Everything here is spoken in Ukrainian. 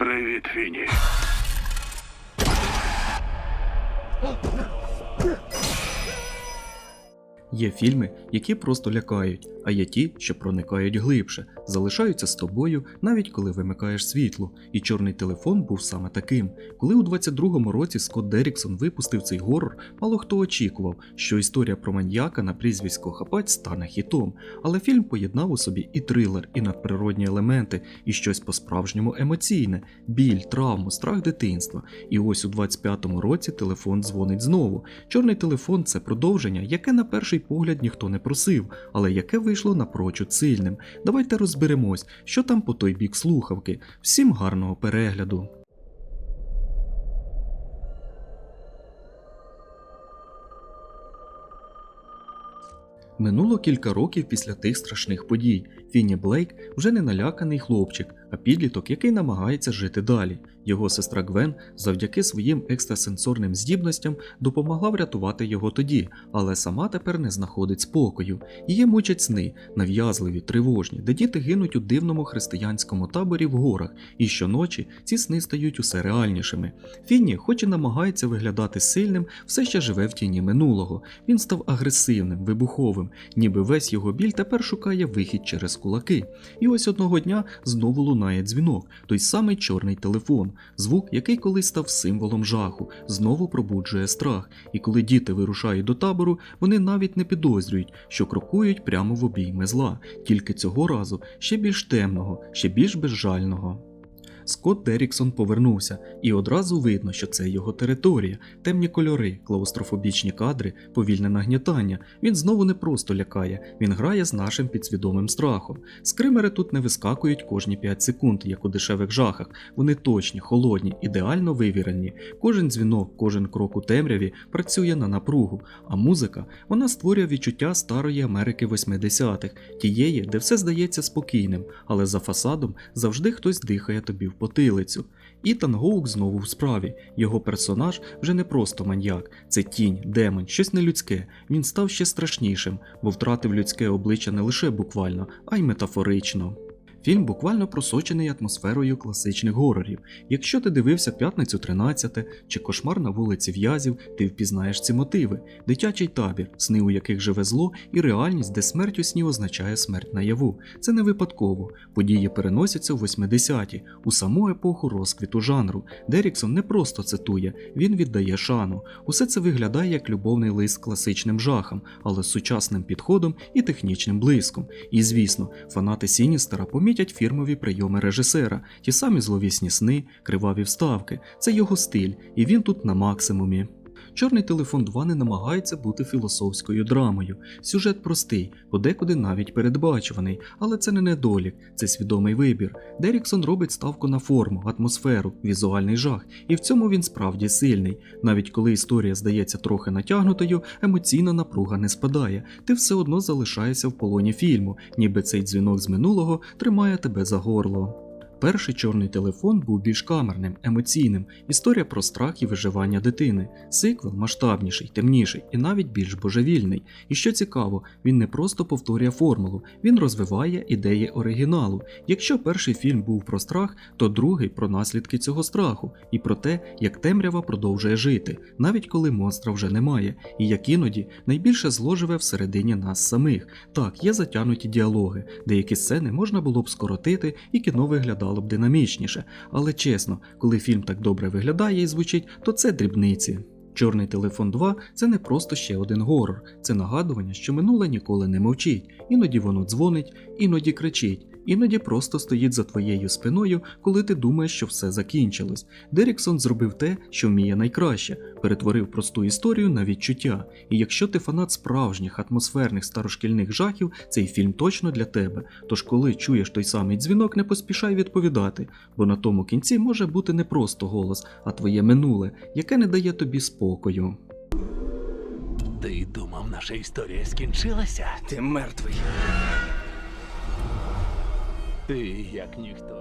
Привіт, Фіні. Є фільми, які просто лякають, а є ті, що проникають глибше, залишаються з тобою, навіть коли вимикаєш світло. І чорний телефон був саме таким. Коли у 22-му році Скотт Деріксон випустив цей горор, мало хто очікував, що історія про маньяка на прізвисько Хапаць стане хітом. Але фільм поєднав у собі і трилер, і надприродні елементи, і щось по-справжньому емоційне, біль, травму, страх дитинства. І ось у 25-му році телефон дзвонить знову. Чорний телефон це продовження, яке на перший погляд ніхто не просив, але яке вийшло напрочуд сильним. Давайте розберемось, що там по той бік слухавки. Всім гарного перегляду. Минуло кілька років після тих страшних подій. Фіні Блейк вже не наляканий хлопчик, а підліток, який намагається жити далі. Його сестра Гвен завдяки своїм екстрасенсорним здібностям допомогла врятувати його тоді, але сама тепер не знаходить спокою. Її мучать сни, нав'язливі, тривожні, де діти гинуть у дивному християнському таборі в горах, і щоночі ці сни стають усе реальнішими. Фінні, хоч і намагається виглядати сильним, все ще живе в тіні минулого. Він став агресивним, вибуховим, ніби весь його біль тепер шукає вихід через кулаки. І ось одного дня знову лунає дзвінок, той самий чорний телефон, звук, який колись став символом жаху, знову пробуджує страх. І коли діти вирушають до табору, вони навіть не підозрюють, що крокують прямо в обійми зла, тільки цього разу ще більш темного, ще більш безжального. Скотт Деріксон повернувся, і одразу видно, що це його територія, темні кольори, клаустрофобічні кадри, повільне нагнітання. Він знову не просто лякає, він грає з нашим підсвідомим страхом. Скримери тут не вискакують кожні 5 секунд, як у дешевих жахах. Вони точні, холодні, ідеально вивірені. Кожен дзвінок, кожен крок у темряві працює на напругу, а музика вона створює відчуття старої Америки 80-х, тієї, де все здається спокійним, але за фасадом завжди хтось дихає тобі в потилицю. Ітан Гоук знову в справі. Його персонаж вже не просто маньяк, це тінь, демон, щось нелюдське. Він став ще страшнішим, бо втратив людське обличчя не лише буквально, а й метафорично. Фільм буквально просочений атмосферою класичних горорів. Якщо ти дивився п'ятницю 13 чи кошмар на вулиці В'язів, ти впізнаєш ці мотиви: дитячий табір, сни у яких живе зло, і реальність, де смерть у сні означає смерть наяву. Це не випадково. Події переносяться в 80-ті, у саму епоху розквіту жанру. Деріксон не просто цитує, він віддає шану. Усе це виглядає як любовний лист класичним жахам, але з сучасним підходом і технічним блиском. І звісно, фанати Сіністера помітять фірмові прийоми режисера, ті самі зловісні сни, криваві вставки. Це його стиль, і він тут на максимумі. Чорний телефон 2 не намагається бути філософською драмою. Сюжет простий, подекуди навіть передбачуваний, але це не недолік, це свідомий вибір. Деріксон робить ставку на форму, атмосферу, візуальний жах, і в цьому він справді сильний. Навіть коли історія здається трохи натягнутою, емоційна напруга не спадає. Ти все одно залишаєшся в полоні фільму, ніби цей дзвінок з минулого тримає тебе за горло. Перший чорний телефон був більш камерним, емоційним, історія про страх і виживання дитини. Сиквел масштабніший, темніший і навіть більш божевільний. І що цікаво, він не просто повторює формулу, він розвиває ідеї оригіналу. Якщо перший фільм був про страх, то другий про наслідки цього страху і про те, як темрява продовжує жити, навіть коли монстра вже немає, і як іноді найбільше зло живе всередині нас самих. Так, є затягнуті діалоги, деякі сцени можна було б скоротити, і кіно виглядало б динамічніше, але чесно, коли фільм так добре виглядає і звучить, то це дрібниці. Чорний телефон 2 це не просто ще один горор, це нагадування, що минуле ніколи не мовчить, іноді воно дзвонить, іноді кричить, іноді просто стоїть за твоєю спиною, коли ти думаєш, що все закінчилось. Деріксон зробив те, що вміє найкраще, перетворив просту історію на відчуття. І якщо ти фанат справжніх атмосферних старошкільних жахів, цей фільм точно для тебе. Тож, коли чуєш той самий дзвінок, не поспішай відповідати, бо на тому кінці може бути не просто голос, а твоє минуле, яке не дає тобі спокою. Ти думав, наша історія скінчилася? Ти мертвий. Ти як ніхто.